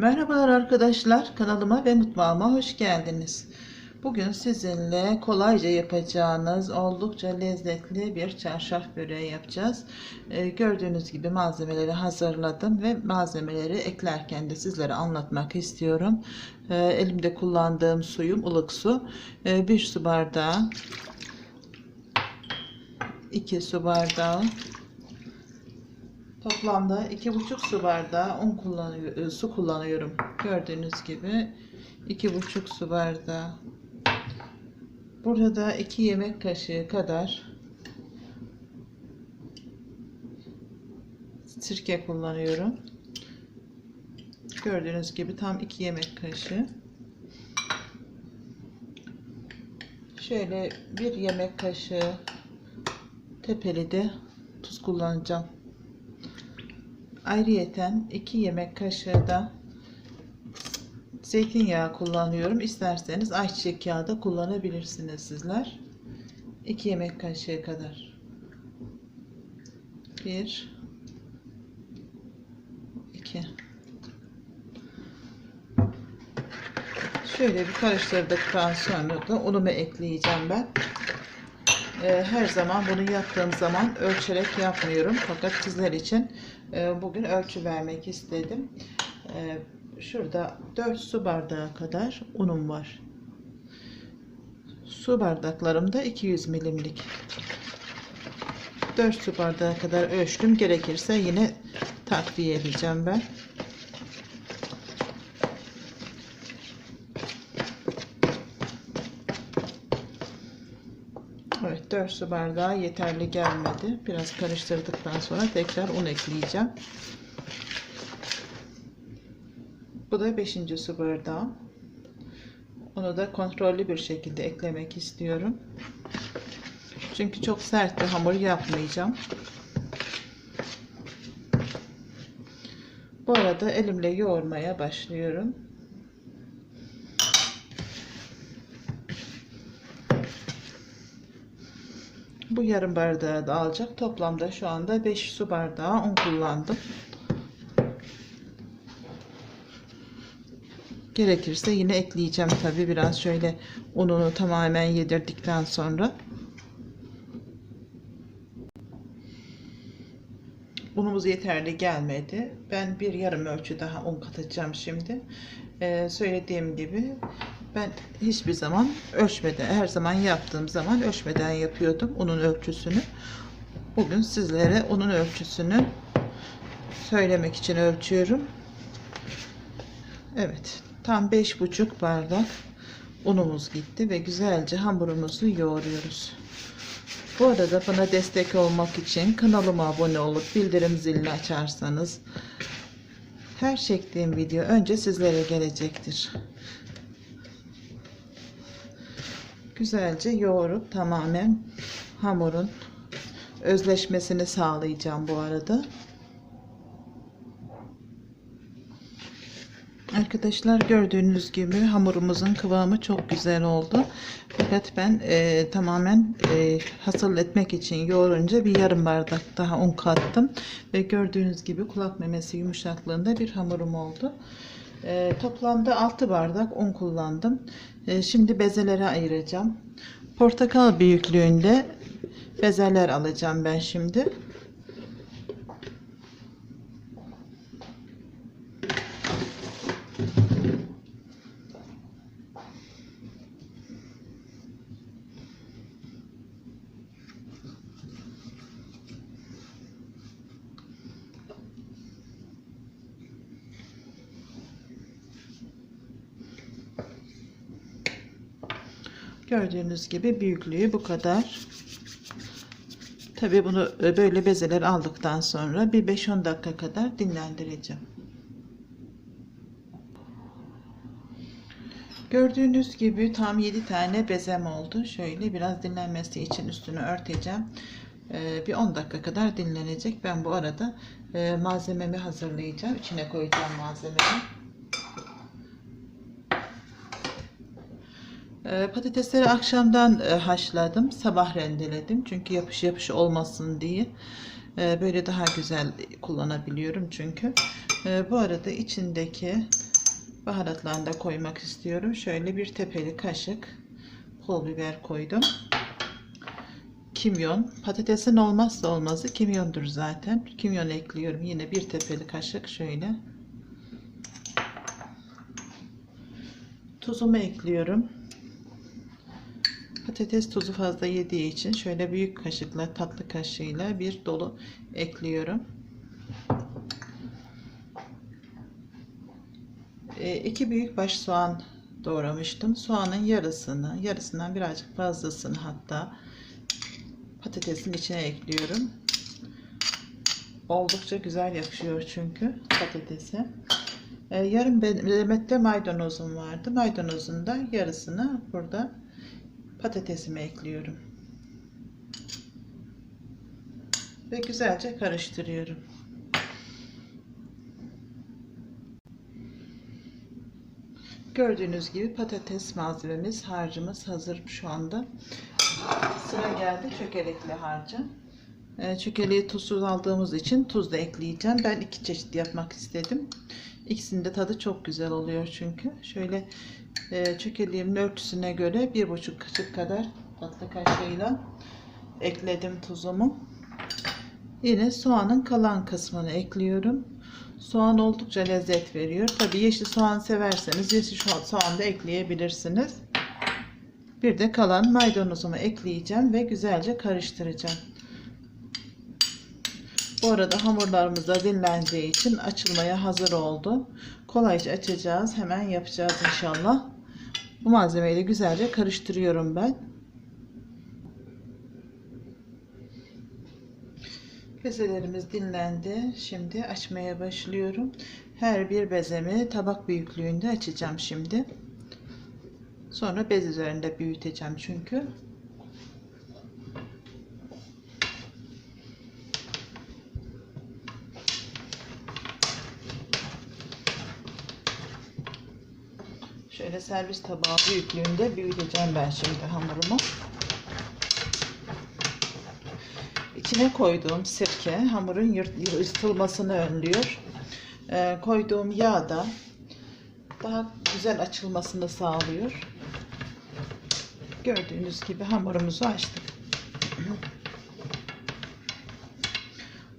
Merhabalar arkadaşlar, kanalıma ve mutfağıma hoş geldiniz. Bugün sizinle kolayca yapacağınız oldukça lezzetli bir çarşaf böreği yapacağız. Ee, gördüğünüz gibi malzemeleri hazırladım ve malzemeleri eklerken de sizlere anlatmak istiyorum. Ee, elimde kullandığım suyum ılık su. Ee, 1 su bardağı, 2 su bardağı, Toplamda iki buçuk su bardağı un kullanıyor, e, su kullanıyorum. Gördüğünüz gibi iki buçuk su bardağı. Burada da iki yemek kaşığı kadar sirke kullanıyorum. Gördüğünüz gibi tam iki yemek kaşığı. Şöyle bir yemek kaşığı tepeli de tuz kullanacağım. Ayrıyeten 2 yemek kaşığı da zeytinyağı kullanıyorum. İsterseniz ayçiçek yağı da kullanabilirsiniz sizler. 2 yemek kaşığı kadar. 1 2 Şöyle bir karıştırdıktan sonra da unumu ekleyeceğim ben. Ee, her zaman bunu yaptığım zaman ölçerek yapmıyorum. Fakat sizler için e, bugün ölçü vermek istedim. Ee, şurada 4 su bardağı kadar unum var. Su bardaklarım da 200 milimlik. 4 su bardağı kadar ölçtüm. Gerekirse yine takviye edeceğim ben. Evet 4 su bardağı yeterli gelmedi. Biraz karıştırdıktan sonra tekrar un ekleyeceğim. Bu da 5. su bardağı. Onu da kontrollü bir şekilde eklemek istiyorum. Çünkü çok sert bir hamur yapmayacağım. Bu arada elimle yoğurmaya başlıyorum. Bu yarım bardağı da alacak. Toplamda şu anda 5 su bardağı un kullandım. Gerekirse yine ekleyeceğim tabi biraz şöyle ununu tamamen yedirdikten sonra. Unumuz yeterli gelmedi. Ben bir yarım ölçü daha un katacağım şimdi. Ee, söylediğim gibi ben hiçbir zaman ölçmeden, her zaman yaptığım zaman ölçmeden yapıyordum unun ölçüsünü. Bugün sizlere unun ölçüsünü söylemek için ölçüyorum. Evet, tam 5,5 bardak unumuz gitti ve güzelce hamurumuzu yoğuruyoruz. Bu arada bana destek olmak için kanalıma abone olup bildirim zilini açarsanız her çektiğim video önce sizlere gelecektir. Güzelce yoğurup tamamen hamurun özleşmesini sağlayacağım bu arada. Arkadaşlar gördüğünüz gibi hamurumuzun kıvamı çok güzel oldu. Fakat ben e, tamamen e, hasıl etmek için yoğurunca bir yarım bardak daha un kattım. Ve gördüğünüz gibi kulak memesi yumuşaklığında bir hamurum oldu. E, toplamda 6 bardak un kullandım. E, şimdi bezelere ayıracağım. Portakal büyüklüğünde bezeler alacağım ben şimdi. Gördüğünüz gibi büyüklüğü bu kadar. Tabi bunu e, böyle bezeler aldıktan sonra bir 5-10 dakika kadar dinlendireceğim. Gördüğünüz gibi tam 7 tane bezem oldu. Şöyle biraz dinlenmesi için üstünü örteceğim. Ee, bir 10 dakika kadar dinlenecek. Ben bu arada e, malzememi hazırlayacağım. İçine koyacağım malzemeyi. Patatesleri akşamdan e, haşladım. Sabah rendeledim. Çünkü yapış yapış olmasın diye. Ee, böyle daha güzel kullanabiliyorum çünkü. Ee, bu arada içindeki Baharatlarını da koymak istiyorum. Şöyle bir tepeli kaşık pul biber koydum. Kimyon. Patatesin olmazsa olmazı kimyondur zaten. Kimyon ekliyorum. Yine bir tepeli kaşık şöyle. Tuzumu ekliyorum. Patates tuzu fazla yediği için şöyle büyük kaşıkla tatlı kaşığıyla bir dolu ekliyorum. 2 büyük baş soğan doğramıştım. Soğanın yarısını, yarısından birazcık fazlasını hatta patatesin içine ekliyorum. Oldukça güzel yakışıyor çünkü patatese. Ee, yarım demette maydanozum vardı. Maydanozun da yarısını burada patatesime ekliyorum. Ve güzelce karıştırıyorum. Gördüğünüz gibi patates malzememiz, harcımız hazır şu anda. Sıra geldi çökelekli harca. Ee, çökeleği tuzsuz aldığımız için tuz da ekleyeceğim. Ben iki çeşit yapmak istedim. İkisinin de tadı çok güzel oluyor çünkü. Şöyle e, çökeleğimin ölçüsüne göre bir buçuk kaşık kadar tatlı kaşığıyla ekledim tuzumu. Yine soğanın kalan kısmını ekliyorum. Soğan oldukça lezzet veriyor. Tabi yeşil soğan severseniz yeşil soğan da ekleyebilirsiniz. Bir de kalan maydanozumu ekleyeceğim ve güzelce karıştıracağım. Bu arada hamurlarımız da dinleneceği için açılmaya hazır oldu. Kolayca açacağız. Hemen yapacağız inşallah. Bu malzemeyi de güzelce karıştırıyorum ben. Bezelerimiz dinlendi. Şimdi açmaya başlıyorum. Her bir bezemi tabak büyüklüğünde açacağım şimdi. Sonra bez üzerinde büyüteceğim çünkü. Servis tabağı büyüklüğünde büyüteceğim ben şimdi hamurumu. İçine koyduğum sirke hamurun yırtılmasını önlüyor. Ee, koyduğum yağ da daha güzel açılmasını sağlıyor. Gördüğünüz gibi hamurumuzu açtık.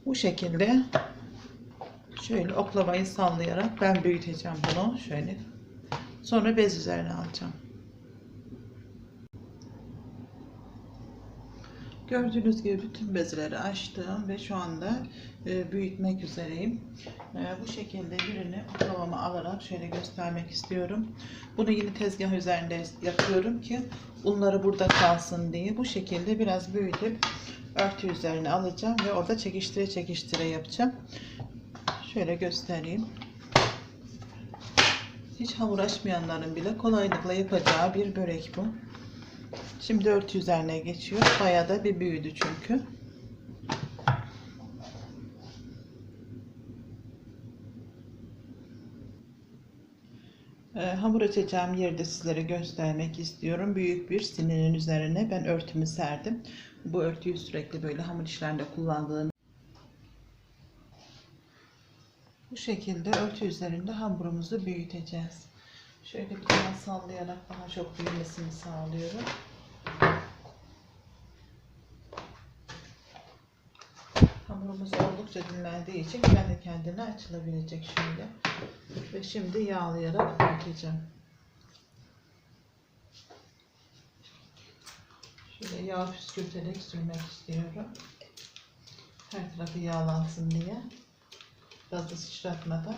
Bu şekilde şöyle oklavayı sallayarak ben büyüteceğim bunu şöyle. Sonra bez üzerine alacağım. Gördüğünüz gibi bütün bezleri açtım ve şu anda e, büyütmek üzereyim. E, bu şekilde birini oklavama alarak şöyle göstermek istiyorum. Bunu yine tezgah üzerinde yapıyorum ki unları burada kalsın diye. Bu şekilde biraz büyütüp örtü üzerine alacağım ve orada çekiştire çekiştire yapacağım. Şöyle göstereyim. Hiç hamur açmayanların bile kolaylıkla yapacağı bir börek bu. Şimdi örtü üzerine geçiyor. Bayağı da bir büyüdü çünkü. Ee, hamur açacağım yerde sizlere göstermek istiyorum. Büyük bir sininin üzerine ben örtümü serdim. Bu örtüyü sürekli böyle hamur işlerinde kullandığım bu şekilde örtü üzerinde hamurumuzu büyüteceğiz. Şöyle bir tane sallayarak daha çok büyümesini sağlıyorum. Hamurumuz oldukça dinlendiği için kendi kendine açılabilecek şöyle. Ve şimdi yağlayarak büyüteceğim. Şöyle yağ püskürterek sürmek istiyorum. Her tarafı yağlansın diye. Fazla sıçratmadan.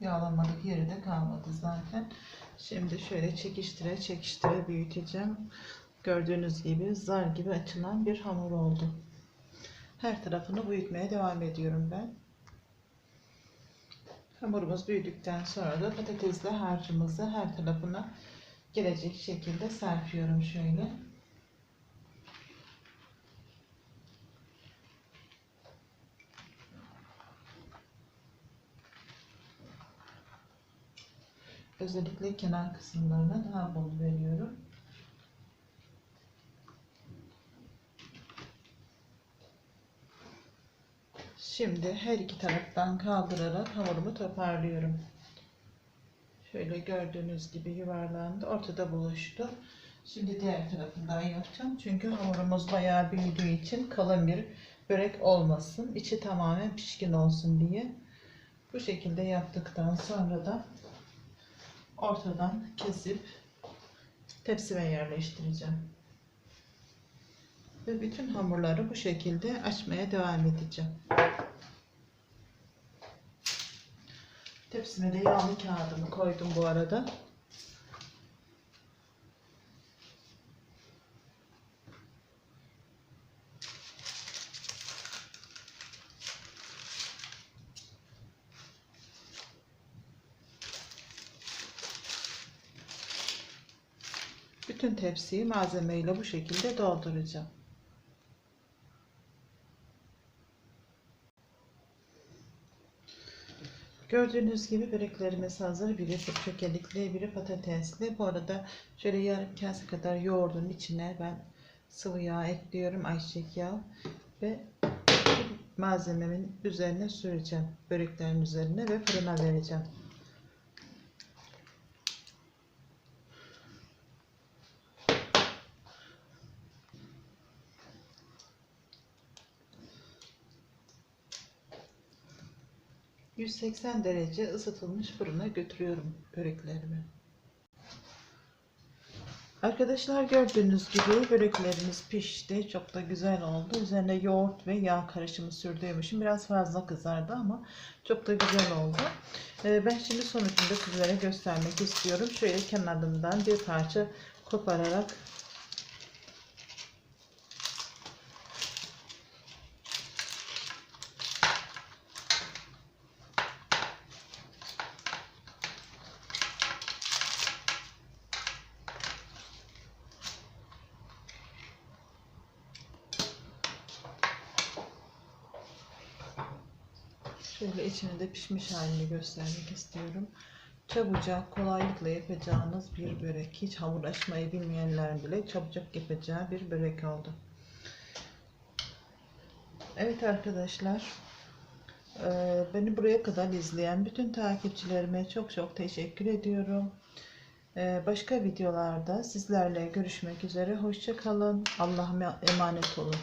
Yağlanmadık yeri de kalmadı zaten. Şimdi şöyle çekiştire çekiştire büyüteceğim. Gördüğünüz gibi zar gibi açılan bir hamur oldu. Her tarafını büyütmeye devam ediyorum ben. Hamurumuz büyüdükten sonra da patatesli harcımızı her tarafına gelecek şekilde serpiyorum şöyle. Özellikle kenar kısımlarına daha bol veriyorum. Şimdi her iki taraftan kaldırarak hamurumu toparlıyorum. Şöyle gördüğünüz gibi yuvarlandı. Ortada buluştu. Şimdi diğer tarafından yapacağım. Çünkü hamurumuz bayağı büyüdüğü için kalın bir börek olmasın. İçi tamamen pişkin olsun diye. Bu şekilde yaptıktan sonra da ortadan kesip tepsime yerleştireceğim. Ve bütün hamurları bu şekilde açmaya devam edeceğim. Tepsime de yağlı kağıdımı koydum bu arada. Bütün tepsiyi malzemeyle bu şekilde dolduracağım. Gördüğünüz gibi böreklerimiz hazır. Biri çökelikli, biri patatesli. Bu arada şöyle yarım kase kadar yoğurdun içine ben sıvı yağ ekliyorum. Ayçiçek yağı ve malzememin üzerine süreceğim. Böreklerin üzerine ve fırına vereceğim. ...180 derece ısıtılmış fırına götürüyorum böreklerimi. Arkadaşlar gördüğünüz gibi böreklerimiz pişti. Çok da güzel oldu. Üzerine yoğurt ve yağ karışımı sürdüğüm biraz fazla kızardı ama çok da güzel oldu. Ee, ben şimdi sonucunda sizlere göstermek istiyorum. Şöyle kenarından bir parça kopararak Şöyle içini de pişmiş halini göstermek istiyorum. Çabucak, kolaylıkla yapacağınız bir börek. Hiç hamur açmayı bilmeyenler bile çabucak yapacağı bir börek oldu. Evet arkadaşlar. eee, Beni buraya kadar izleyen bütün takipçilerime çok çok teşekkür ediyorum. Eee, Başka videolarda sizlerle görüşmek üzere. Hoşça kalın. Allah'a emanet olun.